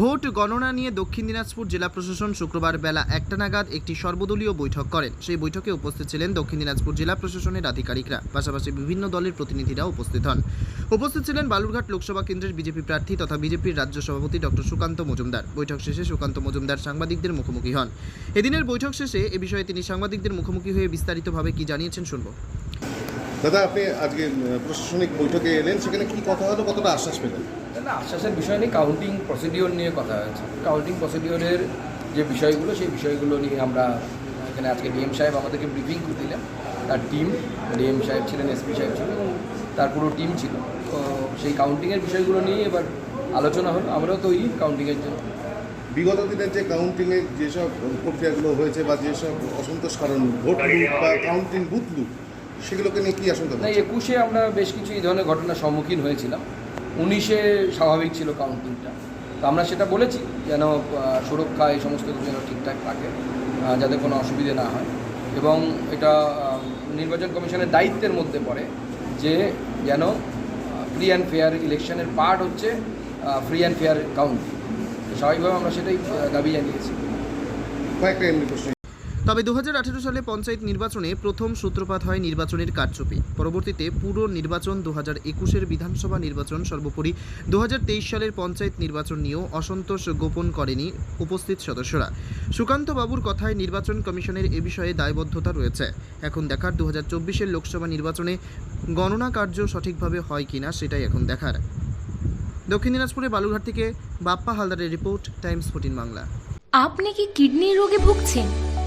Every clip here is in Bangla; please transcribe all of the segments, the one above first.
ভোট গণনা নিয়ে দক্ষিণ দিনাজপুর জেলা প্রশাসন শুক্রবার বেলা একটা নাগাদ একটি সর্বদলীয় বৈঠক করেন। সেই বৈঠকে উপস্থিত ছিলেন দক্ষিণ দিনাজপুর জেলা প্রশাসনের আধিকারিকরা, পাশাপাশি বিভিন্ন দলের প্রতিনিধিরা উপস্থিত হন। উপস্থিত ছিলেন বালুরঘাট লোকসভা কেন্দ্রের বিজেপি প্রার্থী তথা বিজেপির রাজ্য সভাপতি ডক্টর সুকান্ত মজুমদার। বৈঠক শেষে সুকান্ত মজুমদার সাংবাদিকদের মুখোমুখি হন। এদিনের বৈঠক শেষে এ বিষয়ে তিনি সাংবাদিকদের মুখোমুখি হয়ে বিস্তারিতভাবে কি জানিয়েছেন শুনব। দাদা, আপনি আজকে প্রশাসনিক বৈঠকে এলেন, সেখানে কি কথা হলো? কতটা আশ্বাস পেলেন? না আশ্বাসের বিষয় নিয়ে কাউন্টিং প্রসিডিওর নিয়ে কথা হয়েছে। কাউন্টিং প্রসিডিওরের যে বিষয়গুলো সেই বিষয়গুলো নিয়ে আমরা এখানে আজকে ডিএম সাহেব আমাদেরকে ব্রিফিং দিলেন তার টিম ডিএম সাহেব ছিলেন এসপি সাহেব ছিলেন এবং তার পুরো টিম ছিল। তো সেই কাউন্টিংয়ের বিষয়গুলো নিয়ে এবার আলোচনা হলো। আমরাও তৈরি কাউন্টিংয়ের জন্য। বিগত দিনের যে কাউন্টিংয়ে যেসব প্রক্রিয়াগুলো হয়েছে বা যেসব অসন্তোষ কারণ ভোট লুট বা কাউন্টিং বুথ লুট সেগুলোকে নিয়ে কি আশঙ্কা না একুশে আমরা বেশ কিছু এই ধরনের ঘটনার সম্মুখীন হয়েছিলাম। উনিশে স্বাভাবিক ছিল কাউন্টিংটা তো আমরা সেটা বলেছি যেন সুরক্ষা এই সমস্ত কিছু যেন ঠিকঠাক থাকে যাতে কোনো অসুবিধে না হয়। এবং এটা নির্বাচন কমিশনের দায়িত্বের মধ্যে পড়ে যে যেন ফ্রি অ্যান্ড ফেয়ার ইলেকশনের পার্ট হচ্ছে ফ্রি অ্যান্ড ফেয়ার কাউন্টিং স্বাভাবিকভাবে আমরা সেটাই দাবি জানিয়েছি। কয়েকটা এমনি প্রশ্ন তবে দু হাজার আঠারো সালে পঞ্চায়েত নির্বাচনে প্রথম সূত্রপাত হয় নির্বাচনের কারচুপি। পরবর্তীতে পুরো নির্বাচন দু হাজার একুশের বিধানসভা নির্বাচন, সর্বোপরি দু হাজার তেইশ সালের পঞ্চায়েত নির্বাচন নিয়েও অসন্তোষ গোপন করেনি উপস্থিত সদস্যরা। সুকান্ত বাবুর কথায় নির্বাচন কমিশনের এ বিষয়ে দায়বদ্ধতা রয়েছে। এখন দেখার দু হাজার লোকসভা নির্বাচনে গণনা কার্য সঠিকভাবে হয় কিনা সেটাই এখন দেখার। দক্ষিণ দিনাজপুরে বালুরঘাট থেকে বাপ্পা হালদারের রিপোর্ট, টাইমস ফোর্টিন বাংলা। আপনি কি কিডনির রোগে ভুগছেন?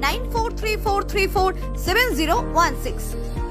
9434347016